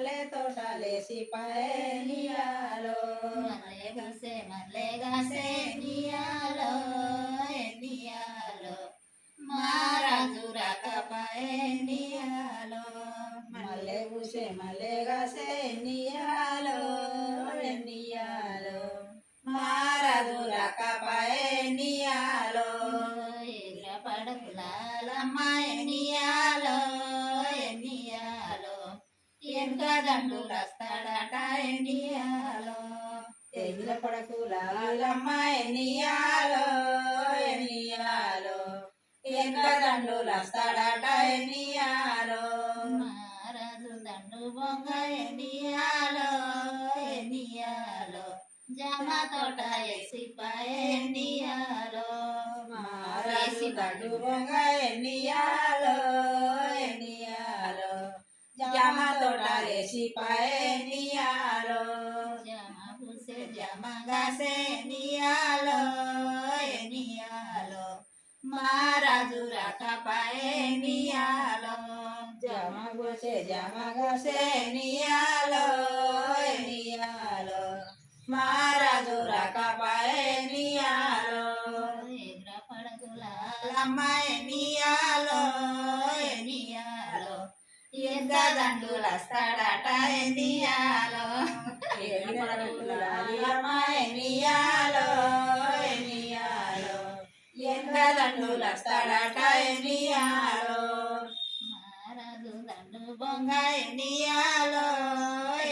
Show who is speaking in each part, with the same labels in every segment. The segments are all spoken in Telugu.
Speaker 1: మల్లె తోటలేసి పయనియాలో
Speaker 2: మల్లె గసే మల్లె గసే ఎనియాలో ఎనియాలో మహారాజు రాకప ఎనియాలో
Speaker 1: మల్లె పూసే మల్లె గాసే ఎన్నియాలో ఎన్నియాలో మహారాజు రాక పయనియాలో
Speaker 2: ఎంత దండు వస్తాడట ఎనియాలో
Speaker 1: ఎగిల పడకు లాలమ్మ ఎన్నియాలో ఎన్నియాలో దండులు వస్తాడట ఎన్నియాలో
Speaker 2: మహారాజు దండు బొంగ ఎనియాలో ఎనియాలో జామ తోట ఎనియాలో
Speaker 1: మహారాజు దండు బొంగ ఎన్నియాలో ఎన్నియాలో జామ తోట వేసి పయనియాలో
Speaker 2: జామ పూసే జామ గాసే ఎనియాలో ఎనియాలో మహారాజు రాక ఎనియాలో
Speaker 1: జామ పోసే జామ గాసే ఎన్నియాలో ఎన్నియాలో మహారాజు రాక పయనియాలో
Speaker 2: ఎగ్ర పడగులమ్మ ఎనియాలో ఎనియాలో ఎంత వస్తాడట ఎనియాలో?
Speaker 1: ఎన్నియాలో ఎన్నియాలో ఎంత వస్తాడట ఎన్నియాలో
Speaker 2: మహారాజు దండు బొంగ ఎనియాలో?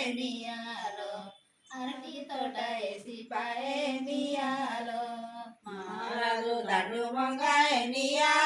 Speaker 2: ఎనియాలో? అరటి తోట వేసి పాయనియాలో
Speaker 1: మహారాజు దండు బొంగ ఎన్నియాలో ఎన్నియాలో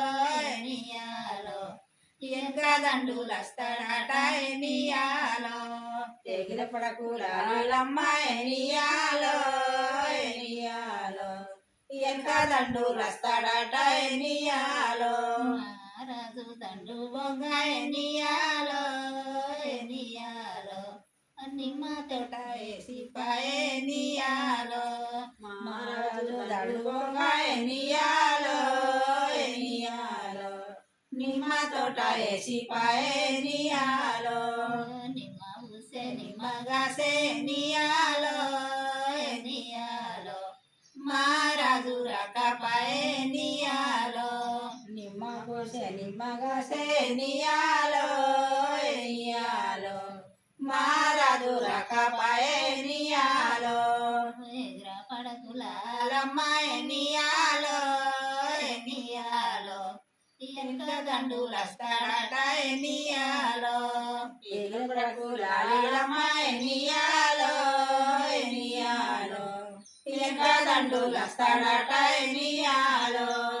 Speaker 2: ఎగ్ర దండులు వస్తాడట ఎనియాలో.
Speaker 1: ఎగిల పడకు ఎనియాలో. ఎనియాలో ఎంత దండు రస్తాడట ఎనియాలో
Speaker 2: మహారాజు దండు బొంగ ఎనియాలో ఎనియాలో నిమ్మ తోట వేసి పాయనియాలో
Speaker 1: మహారాజు దండు బొంగ ఎనియాలో నిమ్మ తోట వేసి పాయనియాలో
Speaker 2: నిమ్మ ఊసే నిమ్మ గాసే ఎనియాలో ఎనియాలో మహారాజు రాక పాయనియాలో
Speaker 1: నిమ్మ కోసే నిమ్మ గాసే ఎనియాలో ఎనియాలో మహారాజు రాక పాయనియాలో
Speaker 2: ఎగ్ర ఎంత దండులు వస్తాడట ఎనియాలో
Speaker 1: ఎగిల పడకు లాలమ్మ ఎనియాలో ఎనియాలో ఎంత దండు లస్తాడట ఎనియాలో
Speaker 2: ఎంత దండులు వస్తాడట ఎనియాలో